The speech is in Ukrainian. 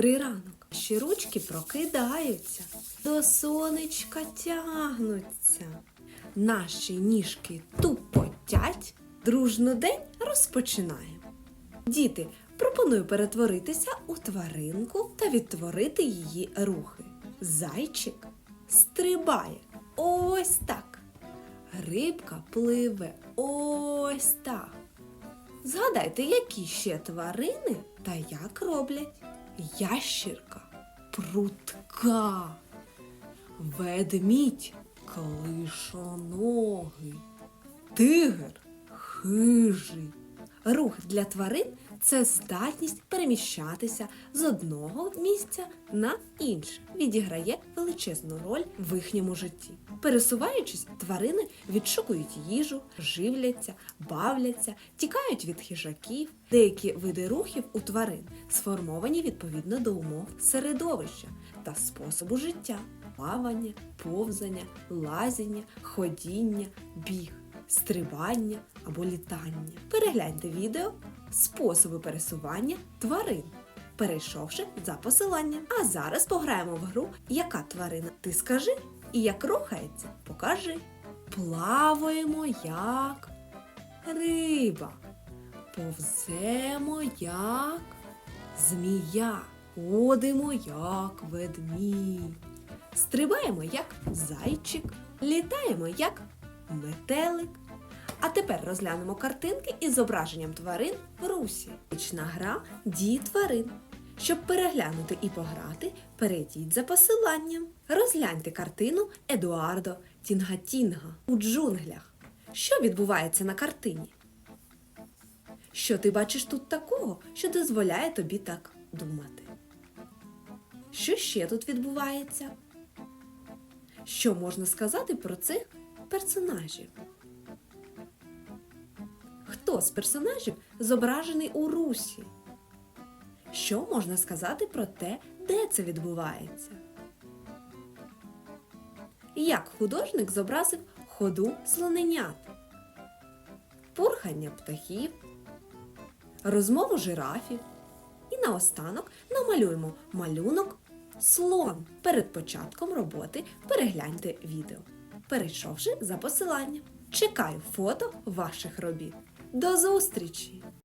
Добрий ранок. Ще ручки прокидаються, до сонечка тягнуться. Наші ніжки тупотять. Дружно день розпочинаємо. Діти, пропоную перетворитися у тваринку та відтворити її рухи. Зайчик стрибає ось так. Рибка пливе ось так. Згадайте, які ще тварини та як роблять. Ящірка прутка, ведмідь клишоногий, тигр хижий. Рух для тварин це здатність переміщатися з одного місця на інше, відіграє величезну роль в їхньому житті. Пересуваючись, тварини відшукують їжу, живляться, бавляться, тікають від хижаків. Деякі види рухів у тварин сформовані відповідно до умов середовища та способу життя: плавання, повзання, лазіння, ходіння, біг стрибання або літання. Перегляньте відео способи пересування тварин, перейшовши за посиланням. А зараз пограємо в гру Яка тварина? Ти скажи і як рухається, покажи. Плаваємо як риба. Повземо як змія. Ходимо як ведмідь. Стрибаємо як зайчик, літаємо як метелик. А тепер розглянемо картинки із зображенням тварин в русі. Вічна гра дії тварин. Щоб переглянути і пограти, перейдіть за посиланням. Розгляньте картину Едуардо Тінгатінга у джунглях. Що відбувається на картині? Що ти бачиш тут такого, що дозволяє тобі так думати? Що ще тут відбувається? Що можна сказати про цих персонажів? Хто з персонажів зображений у русі? Що можна сказати про те, де це відбувається? Як художник зобразив ходу слоненят, пурхання птахів, розмову жирафів і наостанок намалюємо малюнок слон. Перед початком роботи перегляньте відео, перейшовши за посиланням. Чекаю фото ваших робіт. До зустрічі!